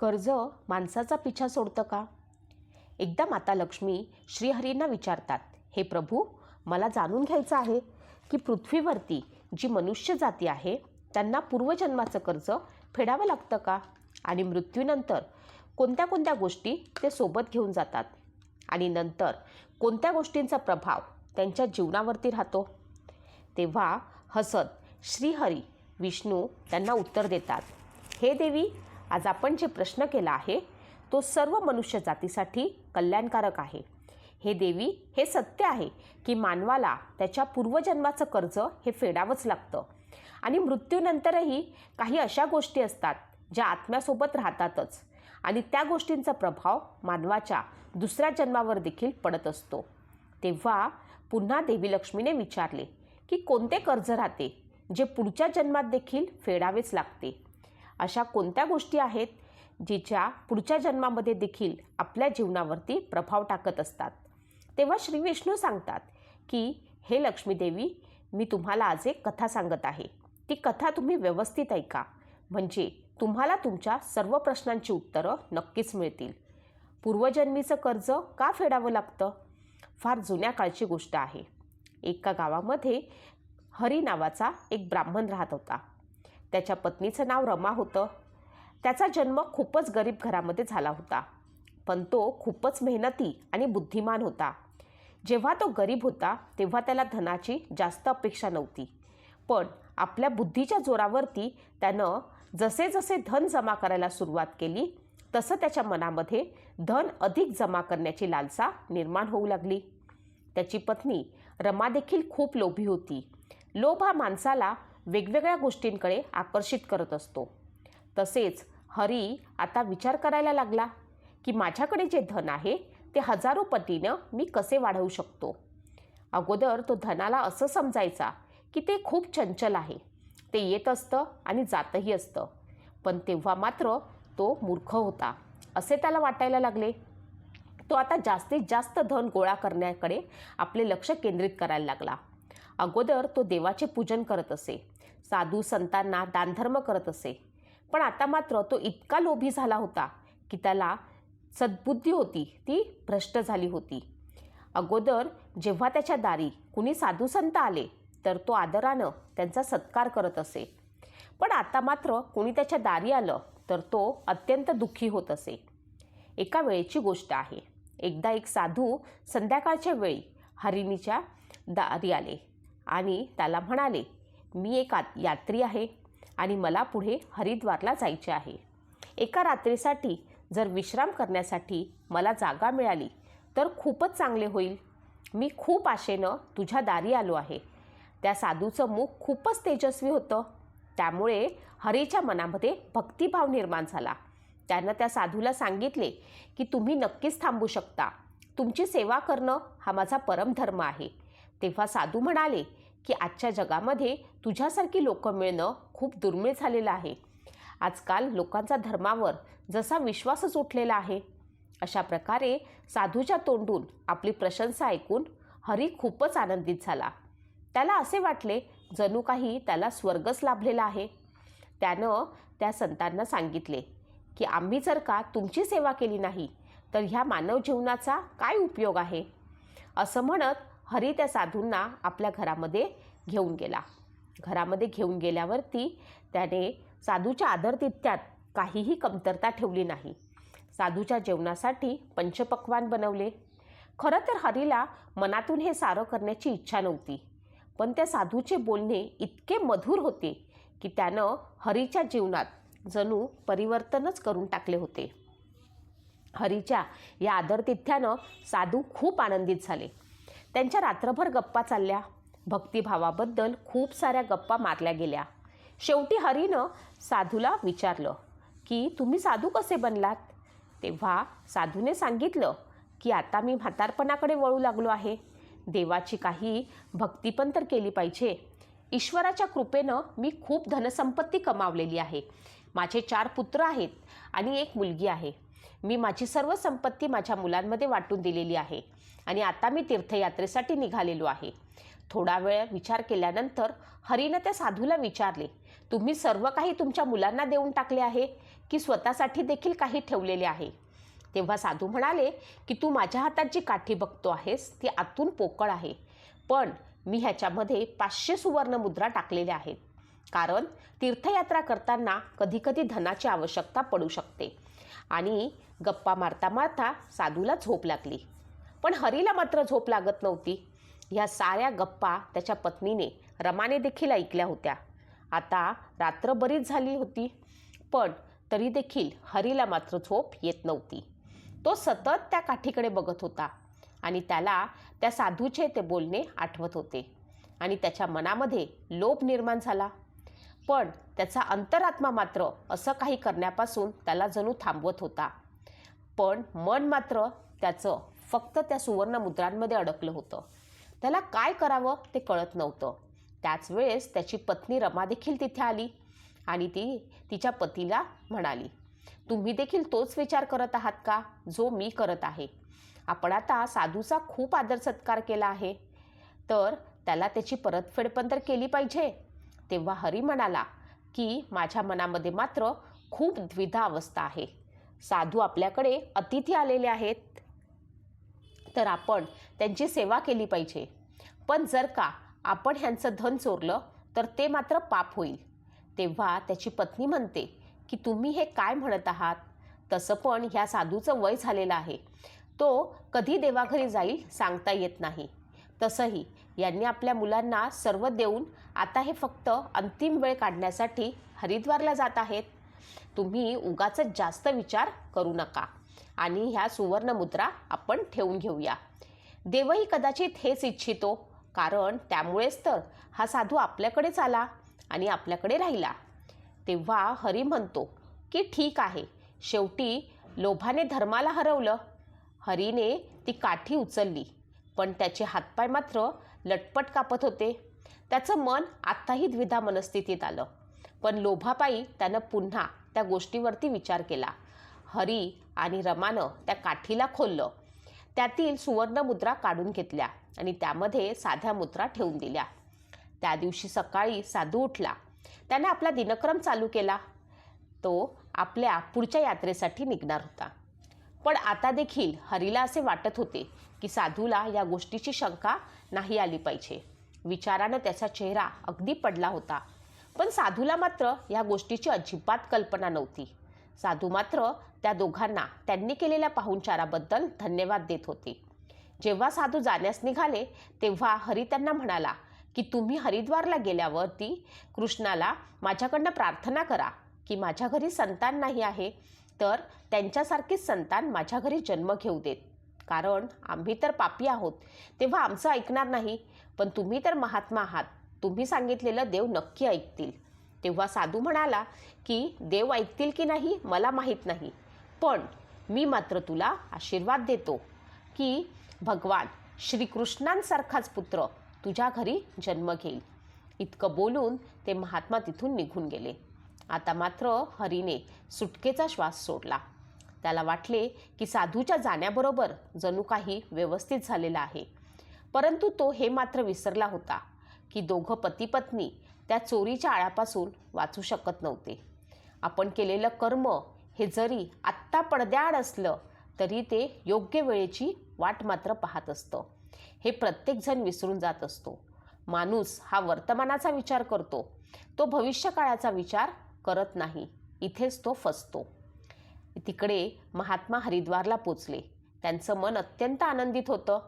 कर्ज माणसाचा पिछा सोडतं का? एकदा माता लक्ष्मी श्रीहरींना विचारतात हे प्रभू मला जाणून घ्यायचं आहे की पृथ्वीवरती जी मनुष्य जाती आहे त्यांना पूर्वजन्माचं कर्ज फेडावं लागतं का? आणि मृत्यूनंतर कोणत्या कोणत्या गोष्टी ते सोबत घेऊन जातात? आणि नंतर कोणत्या गोष्टींचा प्रभाव त्यांच्या जीवनावरती राहतो? तेव्हा हसत श्रीहरी विष्णू त्यांना उत्तर देतात हे देवी आज आपण जे प्रश्न केला आहे तो सर्व मनुष्य जातीसाठी कल्याणकारक आहे. हे देवी हे सत्य आहे की मानवाला त्याच्या पूर्वजन्माचं कर्ज हे फेडावंच लागतं. आणि मृत्यूनंतरही काही अशा गोष्टी असतात ज्या आत्म्यासोबत राहतातच. आणि त्या गोष्टींचा प्रभाव मानवाच्या दुसऱ्या जन्मावर देखील पडत असतो. तेव्हा पुन्हा देवी लक्ष्मीने विचारले की कोणते कर्ज राहते जे पुढच्या जन्मात देखील फेडावेच लागते? अशा कोणत्या गोष्टी आहेत जिच्या पुढच्या जन्मामध्ये देखील आपल्या जीवनावरती प्रभाव टाकत असतात? तेव्हा श्री विष्णू सांगतात की हे लक्ष्मीदेवी मी तुम्हाला आज एक कथा सांगत आहे. ती कथा तुम्ही व्यवस्थित ऐका. म्हणजे तुम्हाला तुमच्या सर्व प्रश्नांची उत्तरं नक्कीच मिळतील. पूर्वजन्मीचं कर्ज का फेडावं लागतं? फार जुन्या काळची गोष्ट आहे. एका गावामध्ये हरी नावाचा एक ब्राह्मण राहत होता. त्याच्या पत्नीचं नाव रमा होतं. त्याचा जन्म खूपच गरीब घरामध्ये झाला होता. पण तो खूपच मेहनती आणि बुद्धिमान होता. जेव्हा तो गरीब होता तेव्हा त्याला धनाची जास्त अपेक्षा नव्हती. पण आपल्या बुद्धीच्या जोरावरती त्यानं जसे जसे धन जमा करायला सुरुवात केली तसं त्याच्या मनामध्ये धन अधिक जमा करण्याची लालसा निर्माण होऊ लागली. त्याची पत्नी रमा देखील खूप लोभी होती. लोभ हा माणसाला वेगवेगळ्या गोष्टींकडे आकर्षित करत असतो. तसेच हरी आता विचार करायला लागला की माझ्याकडे जे धन आहे ते हजारो पटीनं मी कसे वाढवू शकतो? अगोदर तो धनाला असं समजायचा की ते खूप चंचल आहे. ते येत असतं आणि जातही असतं. पण तेव्हा मात्र तो मूर्ख होता. असे त्याला वाटायला लागले. तो आता जास्तीत जास्त धन गोळा करण्याकडे आपले लक्ष केंद्रित करायला लागला. अगोदर तो देवाचे पूजन करत असे. साधू संतांना दानधर्म करत असे. पण आता मात्र तो इतका लोभी झाला होता की त्याला सद्बुद्धी होती ती भ्रष्ट झाली होती. अगोदर जेव्हा त्याच्या दारी कुणी साधू संत आले तर तो आदरानं त्यांचा सत्कार करत असे. पण आता मात्र कुणी त्याच्या दारी आलं तर तो अत्यंत दुःखी होत असे. एका वेळेची गोष्ट आहे. एकदा एक साधू संध्याकाळच्या वेळी हरिणीच्या दारी आले आणि त्याला म्हणाले मी एक यात्री आहे आणि मला पुढे हरिद्वारला जायचे आहे. एका रात्रीसाठी जर विश्राम करण्यासाठी मला जागा मिळाली तर खूपच चांगले होईल. मी खूप आशेनं तुझ्या दारी आलो आहे. त्या साधूचं मुख खूपच तेजस्वी होतं. त्यामुळे हरीच्या मनामध्ये भक्तिभाव निर्माण झाला. त्यानं त्या साधूला सांगितले की तुम्ही नक्कीच थांबू शकता. तुमची सेवा करणं हा माझा परमधर्म आहे. तेव्हा साधू म्हणाले की आजच्या जगामध्ये तुझ्यासारखी लोकं मिळणं खूप दुर्मिळ झालेलं आहे. आजकाल लोकांचा धर्मावर जसा विश्वासच उठलेला आहे अशा प्रकारे साधूच्या तोंडून आपली प्रशंसा ऐकून हरी खूपच आनंदित झाला. त्याला असे वाटले जणू काही त्याला स्वर्गच लाभलेला आहे. त्यानं त्या संतांना सांगितले की आम्ही जर का तुमची सेवा केली नाही तर ह्या मानव जीवनाचा काय उपयोग आहे? असं म्हणत हरी त्या साधूंना आपल्या घरामध्ये घेऊन गेला. घरामध्ये घेऊन गेल्यावरती त्याने साधूच्या आदरतिथ्यात काहीही कमतरता ठेवली नाही. साधूच्या जेवणासाठी पंचपक्वान बनवले. खरं तर हरीला मनातून हे सारं करण्याची इच्छा नव्हती. पण त्या साधूचे बोलणे इतके मधुर होते की त्यानं हरीच्या जीवनात जणू परिवर्तनच करून टाकले होते. हरीच्या या आदरतिथ्यानं साधू खूप आनंदित झाले. त्यांच्या रात्रभर गप्पा चालल्या. भक्तिभावाबद्दल खूप साऱ्या गप्पा मारल्या गेल्या. शेवटी हरीनं साधूला विचारलं की तुम्ही साधू कसे बनलात? तेव्हा साधूने सांगितलं की आता मी म्हातारपणाकडे वळू लागलो आहे. देवाची काही भक्ती पण तर केली पाहिजे. ईश्वराच्या कृपेनं मी खूप धनसंपत्ती कमावलेली आहे. माझे चार पुत्र आहेत आणि एक मुलगी आहे. मी माझी सर्व संपत्ती माझ्या मुलांमध्ये वाटून दिलेली आहे. आणि आता मी तीर्थयात्रेसाठी निघालेलो आहे. थोडा वेळ विचार केल्यानंतर हरीनं त्या साधूला विचारले तुम्ही सर्व काही तुमच्या मुलांना देऊन टाकले आहे की स्वतःसाठी देखील काही ठेवलेले आहे? तेव्हा साधू म्हणाले की तू माझ्या हातात जी काठी बघतो आहेस ती आतून पोकळ आहे. पण मी ह्याच्यामध्ये पाचशे सुवर्ण मुद्रा टाकलेल्या आहेत. कारण तीर्थयात्रा करताना कधीकधी धनाची आवश्यकता पडू शकते. आणि गप्पा मारता मारता साधूला झोप लागली. पण हरीला मात्र झोप लागत नव्हती. ह्या साऱ्या गप्पा त्याच्या पत्नीने रमाने देखील ऐकल्या होत्या. आता रात्र बरीच झाली होती पण तरी देखील हरीला मात्र झोप येत नव्हती. तो सतत त्या काठीकडे बघत होता आणि त्याला त्या साधूचे ते बोलणे आठवत होते आणि त्याच्या मनामध्ये लोभ निर्माण झाला. पण त्याचा अंतरात्मा मात्र असं काही करण्यापासून त्याला जणू थांबवत होता. पण मन मात्र त्याचं फक्त त्या सुवर्ण मुद्रांमध्ये अडकलं होतं. त्याला काय करावं ते कळत नव्हतं. त्याच वेळेस त्याची पत्नी रमा देखील तिथे आली आणि ती तिच्या पतीला म्हणाली तुम्ही देखील तोच विचार करत आहात का? जो मी करत आहे. आपण आता साधूचा खूप आदर सत्कार केला आहे. तर त्याला त्याची परतफेड पण तर केली पाहिजे. तेव्हा हरी म्हणाला की माझ्या मनामध्ये मात्र खूप द्विधा अवस्था आहे. साधू आपल्याकडे अतिथी आलेले आहेत. तर आपण त्यांची सेवा केली पाहिजे. पण जर का आपण ह्यांचं धन चोरलं तर ते मात्र पाप होईल. तेव्हा त्याची पत्नी म्हणते की तुम्ही हे काय म्हणत आहात? तसं पण ह्या साधूचं वय झालेलं आहे. तो कधी देवाघरी जाईल सांगता येत नाही. तसंही यांनी आपल्या मुलांना सर्व देऊन आता हे फक्त अंतिम वेळ काढण्यासाठी हरिद्वारला जात आहेत. तुम्ही उगाच जास्त विचार करू नका. आणि ह्या सुवर्णमुद्रा आपण ठेवून घेऊया. देवही कदाचित हेच इच्छितो कारण त्यामुळेच तर हा साधू आपल्याकडेच आला आणि आपल्याकडे राहिला. तेव्हा हरी म्हणतो की ठीक आहे शेवटी लोभाने धर्माला हरवलं. हरीने ती काठी उचलली पण त्याचे हातपाय मात्र लटपट कापत होते. त्याचं मन आत्ताही द्विधा मनस्थितीत आलं पण लोभापायी त्यानं पुन्हा त्या गोष्टीवरती विचार केला. हरी आणि रमानं त्या काठीला खोललं. त्यातील सुवर्ण मुद्रा काढून घेतल्या आणि त्यामध्ये साध्या मुद्रा ठेवून दिल्या. त्या दिवशी सकाळी साधू उठला. त्याने आपला दिनक्रम चालू केला. तो आपल्या पुढच्या यात्रेसाठी निघणार होता. पण आता देखील हरीला असे वाटत होते की साधूला या गोष्टीची शंका नाही आली पाहिजे. विचारानं त्याचा चेहरा अगदी पडला होता. पण साधूला मात्र या गोष्टीची अजिबात कल्पना नव्हती. साधू मात्र त्या दोघांना त्यांनी केलेल्या पाहुणचाराबद्दल धन्यवाद देत होते. जेव्हा साधू जाण्यास निघाले तेव्हा हरी त्यांना म्हणाला की तुम्ही हरिद्वारला गेल्यावरती कृष्णाला माझ्याकडनं प्रार्थना करा की माझ्या घरी संतान नाही आहे तर त्यांच्यासारखीच संतान माझ्या घरी जन्म घेऊ देत. कारण आम्ही तर पापी आहोत तेव्हा आमचं ऐकणार नाही पण तुम्ही तर महात्मा आहात. तुम्ही सांगितलेलं देव नक्की ऐकतील. तेव्हा साधू म्हणाला की देव ऐकतील की नाही मला माहीत नाही. पण मी मात्र तुला आशीर्वाद देतो की भगवान श्रीकृष्णांसारखाच पुत्र तुझ्या घरी जन्म घेईल. इतकं बोलून ते महात्मा तिथून निघून गेले. आता मात्र हरीने सुटकेचा श्वास सोडला. त्याला वाटले की साधूच्या जाण्याबरोबर जणू काही व्यवस्थित झालेला आहे. परंतु तो हे मात्र विसरला होता की दोघं पतीपत्नी त्या चोरीच्या आळापासून वाचू शकत नव्हते. आपण केलेलं कर्म हे जरी आत्ता पडद्याआड असलं तरी ते योग्य वेळेची वाट मात्र पाहत असतं. हे प्रत्येकजण विसरून जात असतो. माणूस हा वर्तमानाचा विचार करतो. तो भविष्यकाळाचा विचार करत नाही. इथेच तो फसतो. तिकडे महात्मा हरिद्वारला पोचले. त्यांचं मन अत्यंत आनंदित होतं.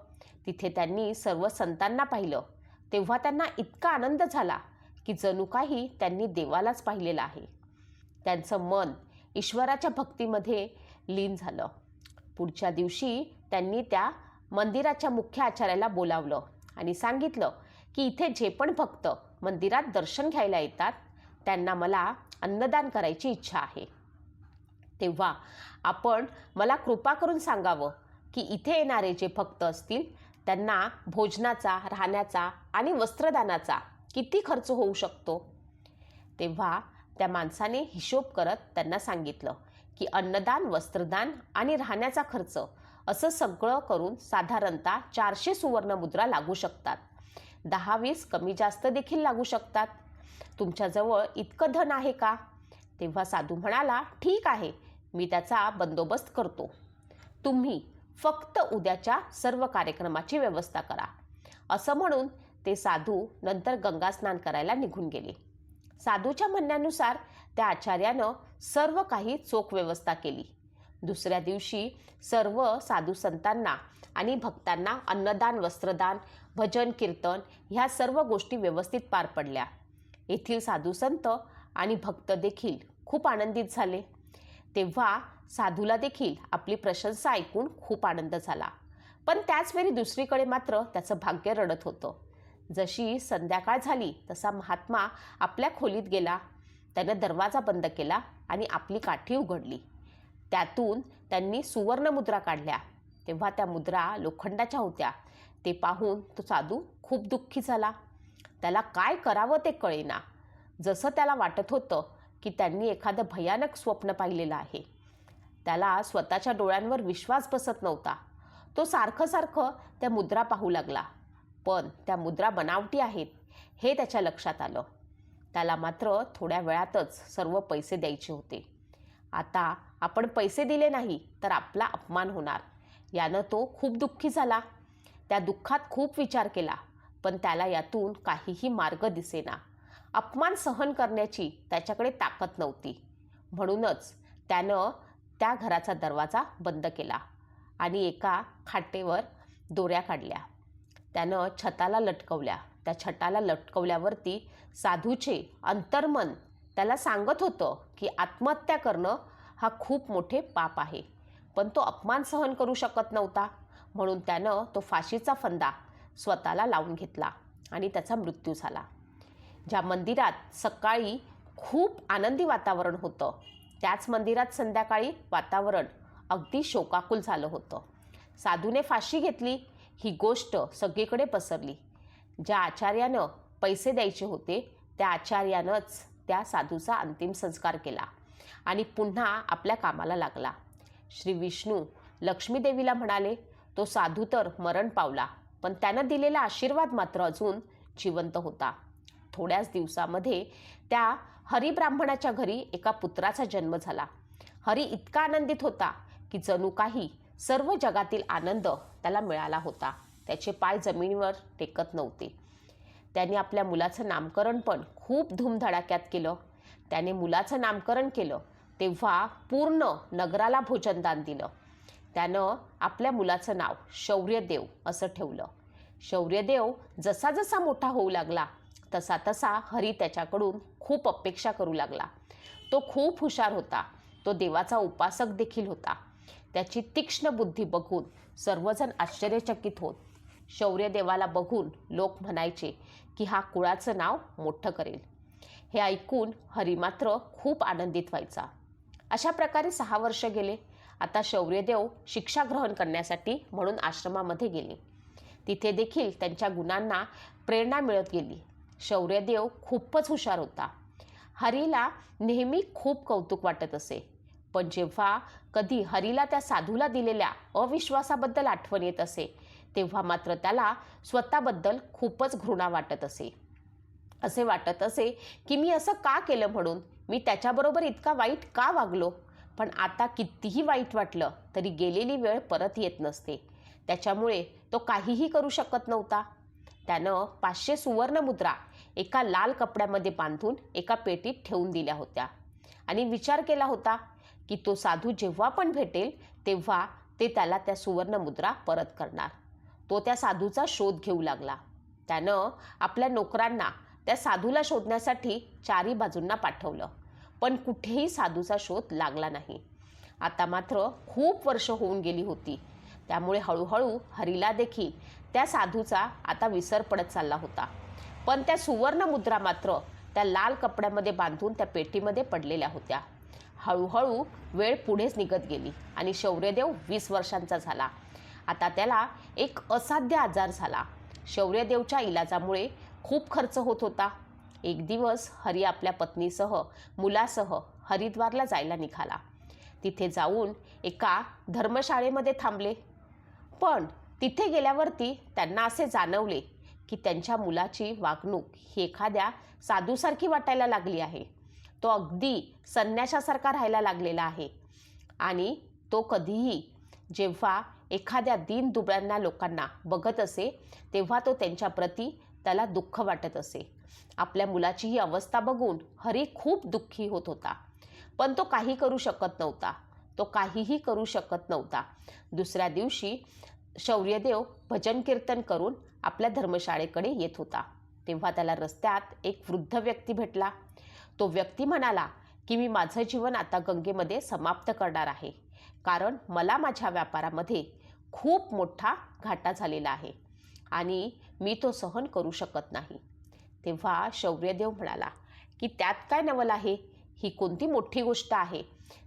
तिथे त्यांनी सर्व संतांना पाहिलं. तेव्हा त्यांना इतका आनंद झाला. की जणू काही त्यांनी देवालाच पाहिलेलं आहे. त्यांचं मन ईश्वराच्या भक्तीमध्ये लीन झालं. पुढच्या दिवशी त्यांनी त्या मंदिराच्या मुख्य आचार्याला बोलावलं आणि सांगितलं की इथे जे पण भक्त मंदिरात दर्शन घ्यायला येतात त्यांना मला अन्नदान करायची इच्छा आहे. तेव्हा आपण मला कृपा करून सांगावं की इथे येणारे जे भक्त असतील त्यांना भोजनाचा राहण्याचा आणि वस्त्रदानाचा किती खर्च होऊ शकतो? तेव्हा त्या माणसाने हिशोब करत त्यांना सांगितलं की अन्नदान वस्त्रदान आणि राहण्याचा खर्च असं सगळं करून साधारणतः चारशे सुवर्णमुद्रा लागू शकतात. दहा वीस कमी जास्त देखील लागू शकतात. तुमच्याजवळ इतकं धन आहे का? तेव्हा साधू म्हणाला ठीक आहे मी त्याचा बंदोबस्त करतो. तुम्ही फक्त उद्याच्या सर्व कार्यक्रमाची व्यवस्था करा. असं म्हणून ते साधू नंतर गंगा स्नान करायला निघून गेले. साधूच्या म्हणण्यानुसार त्या आचार्यानं सर्व काही चोख व्यवस्था केली. दुसऱ्या दिवशी सर्व साधू संतांना आणि भक्तांना अन्नदान वस्त्रदान भजन कीर्तन ह्या सर्व गोष्टी व्यवस्थित पार पडल्या. येथील साधू संत आणि भक्त देखील खूप आनंदित झाले. तेव्हा साधूला देखील आपली प्रशंसा ऐकून खूप आनंद झाला. पण त्याचवेळी दुसरीकडे मात्र त्याचं भाग्य रडत होतं. जशी संध्याकाळ झाली तसा महात्मा आपल्या खोलीत गेला. त्यानं दरवाजा बंद केला आणि आपली काठी उघडली. त्यातून त्यांनी सुवर्णमुद्रा काढल्या. तेव्हा त्या मुद्रा लोखंडाच्या होत्या. ते पाहून तो साधू खूप दुःखी झाला. त्याला काय करावं ते कळेना. जसं त्याला वाटत होतं की त्यांनी एखादं भयानक स्वप्न पाहिलेलं आहे. त्याला स्वतःच्या डोळ्यांवर विश्वास बसत नव्हता. तो सारखं सारखं त्या मुद्रा पाहू लागला. पण त्या मुद्रा बनावटी आहेत हे त्याच्या लक्षात आलं. त्याला मात्र थोड्या वेळातच सर्व पैसे द्यायचे होते. आता आपण पैसे दिले नाही तर आपला अपमान होणार. यानं तो खूप दुःखी झाला. त्या दुःखात खूप विचार केला पण त्याला यातून काहीही मार्ग दिसेना. अपमान सहन करण्याची त्याच्याकडे ताकद नव्हती. म्हणूनच त्यानं त्या घराचा दरवाजा बंद केला आणि एका खाटेवर दोऱ्या काढल्या. त्यानं छताला लटकवल्या. त्या छताला लटकवल्यावरती साधूचे अंतर्मन त्याला सांगत होतं की आत्महत्या करणं हा खूप मोठे पाप आहे. पण तो अपमान सहन करू शकत नव्हता. म्हणून त्यानं तो फाशीचा फंदा स्वतःला लावून घेतला आणि त्याचा मृत्यू झाला. ज्या मंदिरात सकाळी खूप आनंदी वातावरण होतं त्याच मंदिरात संध्याकाळी वातावरण अगदी शोकाकुल झालं होतं. साधूने फाशी घेतली ही गोष्ट सगळीकडे पसरली. ज्या आचार्यानं पैसे द्यायचे होते त्या आचार्यानंच त्या साधूचा अंतिम संस्कार केला आणि पुन्हा आपल्या कामाला लागला. श्री विष्णू लक्ष्मीदेवीला म्हणाले तो साधू तर मरण पावला पण त्यानं दिलेला आशीर्वाद मात्र अजून जिवंत होता. थोड्याच दिवसामध्ये त्या हरिब्राह्मणाच्या घरी एका पुत्राचा जन्म झाला. हरी इतका आनंदित होता की जणू काही सर्व जगातील आनंद त्याला मिळाला होता. त्याचे पाय जमिनीवर टेकत नव्हते. त्याने आपल्या मुलाचं नामकरण पण खूप धूमधडाक्यात केलं. त्याने मुलाचं नामकरण केलं तेव्हा पूर्ण नगराला भोजनदान दिलं. त्यानं आपल्या मुलाचं नाव शौर्यदेव असं ठेवलं. शौर्यदेव जसा जसा मोठा होऊ लागला तसा तसा हरी त्याच्याकडून खूप अपेक्षा करू लागला. तो खूप हुशार होता. तो देवाचा उपासक देखील होता. त्याची तीक्ष्ण बुद्धी बघून सर्वजण आश्चर्यचकित होत. शौर्यदेवाला बघून लोक म्हणायचे की हा कुळाचं नाव मोठं करेल. हे ऐकून हरी मात्र खूप आनंदित व्हायचा. अशा प्रकारे सहा वर्ष गेले. आता शौर्यदेव शिक्षा ग्रहण करण्यासाठी म्हणून आश्रमामध्ये गेले. तिथे देखील त्यांच्या गुणांना प्रेरणा मिळत गेली. शौर्यदेव खूपच हुशार होता. हरीला नेहमी खूप कौतुक वाटत असे. पण जेव्हा कधी हरीला त्या साधूला दिलेल्या अविश्वासाबद्दल आठवण येत असे तेव्हा मात्र त्याला स्वतःबद्दल खूपच घृणा वाटत असे. असे वाटत असे की मी असं का केलं म्हणून? मी त्याच्याबरोबर इतका वाईट का वागलो? पण आता कितीही वाईट वाटलं तरी गेलेली वेळ परत येत नसते. त्याच्यामुळे तो काहीही करू शकत नव्हता. त्यानं पाचशे सुवर्णमुद्रा एका लाल कपड्यामध्ये बांधून एका पेटीत ठेवून दिल्या होत्या. आणि विचार केला होता की तो साधू जेव्हा पण भेटेल तेव्हा ते त्याला त्या सुवर्णमुद्रा परत करणार. तो त्या साधूचा शोध घेऊ लागला. त्यानं आपल्या नोकरांना त्या साधूला शोधण्यासाठी चारी बाजूंना पाठवलं. पण कुठेही साधूचा शोध लागला नाही. आता मात्र खूप वर्ष होऊन गेली होती. त्यामुळे हळूहळू हरीला देखील त्या साधूचा आता विसर पडत चालला होता. पण त्या सुवर्ण मुद्रा मात्र त्या लाल कपड्यामध्ये बांधून त्या पेटीमध्ये पडलेल्या होत्या. हळूहळू वेळ पुढेच निघत गेली आणि शौर्यदेव वीस वर्षांचा झाला. आता त्याला एक असाध्य आजार झाला. शौर्यदेवच्या इलाजामुळे खूप खर्च होत होता. एक दिवस हरी आपल्या पत्नीसह मुलासह हरिद्वारला जायला निघाला. तिथे जाऊन एका धर्मशाळेमध्ये थांबले. पण तिथे गेल्यावरती त्यांना असे जाणवले की त्यांच्या मुलाची वागणूक ही एखाद्या साधूसारखी वाटायला लागली आहे. तो अगदी संन्याशासारखा राहायला लागलेला आहे. आणि तो कधीही जेव्हा एखाद्या दीन दुबळ्यांना लोकांना बघत असे तेव्हा तो त्यांच्याप्रती त्याला दुःख वाटत असे. आपल्या मुलाची ही अवस्था बघून हरी खूप दुःखी होत होता. पण तो काही करू शकत नव्हता. तो काहीही करू शकत नव्हता. दुसऱ्या दिवशी शौर्यदेव भजन कीर्तन करून आपल्या धर्मशाळेकडे येत होता. तेव्हा त्याला रस्त्यात एक वृद्ध व्यक्ती भेटला. तो व्यक्ती म्हणाला की मी माझं जीवन आता गंगेमध्ये समाप्त करणार आहे. कारण मला माझ्या व्यापारामध्ये खूप मोठा घाटा झालेला आहे आणि मी तो सहन करू शकत नाही. तेव्हा शौर्यदेव म्हणाला की त्यात काय नवल आहे? ही कोणती मोठी गोष्ट आहे?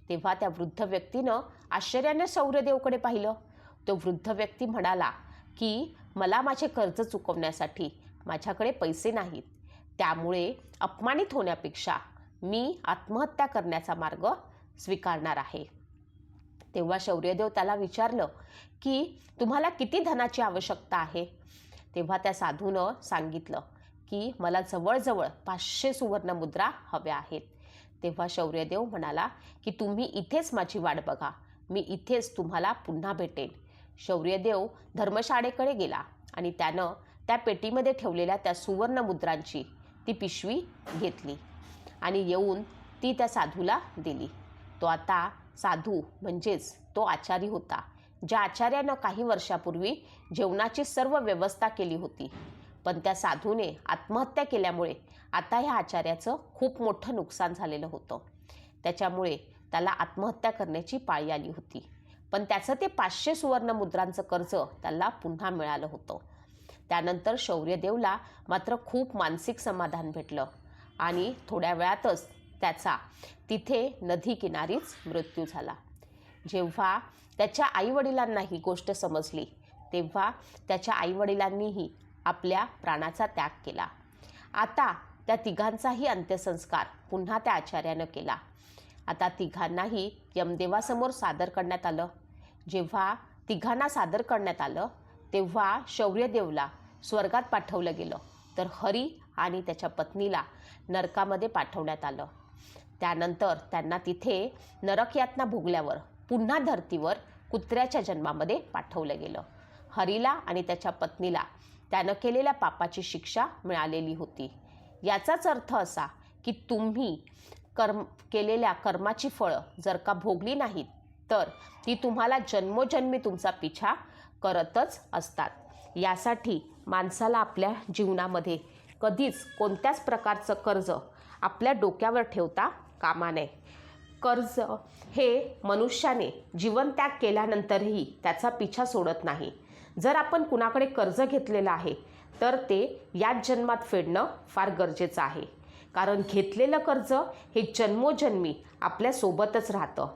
तेव्हा त्या वृद्ध व्यक्तीनं आश्चर्याने शौर्यदेवकडे पाहिलं. तो वृद्ध व्यक्ती म्हणाला की मला माझे कर्ज चुकवण्यासाठी माझ्याकडे पैसे नाहीत. त्यामुळे अपमानित होण्यापेक्षा मी आत्महत्या करण्याचा मार्ग स्वीकारणार आहे. तेव्हा शौर्यदेव त्याला विचारलं की तुम्हाला किती धनाची आवश्यकता आहे? तेव्हा त्या साधूनं सांगितलं की मला जवळजवळ पाचशे सुवर्णमुद्रा हव्या आहेत. तेव्हा शौर्यदेव म्हणाला की तुम्ही इथेच माझी वाट बघा. मी इथेच तुम्हाला पुन्हा भेटेन. शौर्यदेव धर्मशाळेकडे गेला आणि त्यानं त्या पेटीमध्ये ठेवलेल्या त्या सुवर्णमुद्रांची ती पिशवी घेतली आणि येऊन ती त्या साधूला दिली. तो आता साधू म्हणजेच तो आचारी होता ज्या आचार्यानं काही वर्षापूर्वी जेवणाची सर्व व्यवस्था केली होती. पण त्या साधूने आत्महत्या केल्यामुळे आता ह्या आचार्याचं खूप मोठं नुकसान झालेलं होतं. त्याच्यामुळे त्याला आत्महत्या करण्याची पाळी आली होती. पण त्याचं ते पाचशे सुवर्णमुद्रांचं कर्ज त्याला पुन्हा मिळालं होतं. त्यानंतर शौर्यदेवला मात्र खूप मानसिक समाधान भेटलं. आणि थोड्या वेळातच त्याचा तिथे नदीकिनारीच मृत्यू झाला. जेव्हा त्याच्या आईवडिलांना ही गोष्ट समजली तेव्हा त्याच्या आईवडिलांनीही आपल्या प्राणाचा त्याग केला. आता त्या तिघांचाही अंत्यसंस्कार पुन्हा त्या आचार्यानं केला. आता तिघांनाही यमदेवासमोर सादर करण्यात आलं. जेव्हा तिघांना सादर करण्यात आलं तेव्हा शौर्यदेवला स्वर्गात पाठवलं गेलं. तर हरी आणि त्याच्या पत्नीला नरकामध्ये पाठवण्यात आलं. त्यानंतर त्यांना तिथे नरकयातना भोगल्यावर पुन्हा धर्तीवर कुत्र्याच्या जन्मामध्ये पाठवलं गेलं. हरीला आणि त्याच्या पत्नीला त्यानं केलेल्या पापाची शिक्षा मिळालेली होती. याचाच अर्थ असा की तुम्ही कर्म केलेल्या कर्माची फळं जर का भोगली नाहीत तर ती तुम्हाला जन्मोजन्मी तुमचा पिछा करतच असतात. यासाठी माणसाला आपल्या जीवनामध्ये कधीच कोणत्याच प्रकारचं कर्ज आपल्या डोक्यावर ठेवता कामा नये. कर्ज हे मनुष्याने जीवनत्याग केल्यानंतरही त्याचा पिछा सोडत नाही. जर आपण कुणाकडे कर्ज घेतलेलं आहे तर ते याच जन्मात फेडणं फार गरजेचं आहे. कारण घेतलेलं कर्ज हे जन्मोजन्मी आपल्यासोबतच राहतं.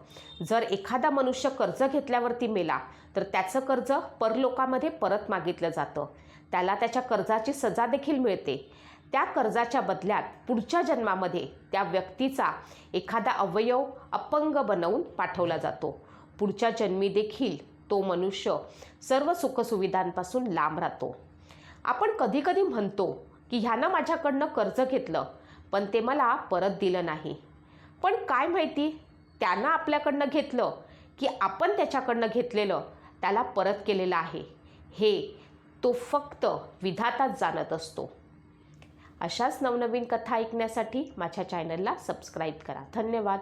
जर एखादा मनुष्य कर्ज घेतल्यावरती मेला तर त्याचं कर्ज परलोकामध्ये परत मागितलं जातं. त्याला त्याच्या कर्जाची सजा देखील मिळते. त्या कर्जाच्या बदल्यात पुढच्या जन्मामध्ये त्या व्यक्तीचा एखादा अवयव अपंग बनवून पाठवला जातो. पुढच्या जन्मी देखील तो मनुष्य सर्व सुखसुविधांपासून लांब राहतो. आपण कधीकधी म्हणतो की ह्यानं माझ्याकडनं कर्ज घेतलं पण ते मला परत दिलं नाही. पण काय माहिती? त्यानं आपल्याकडनं घेतलं की आपण त्याच्याकडनं घेतलेलं त्याला परत केलेलं आहे. हे तो फक्त विधाताच जाणत असतो. अशाच नवनवीन कथा ऐकण्यासाठी माझ्या चॅनलला सबस्क्राईब करा. धन्यवाद.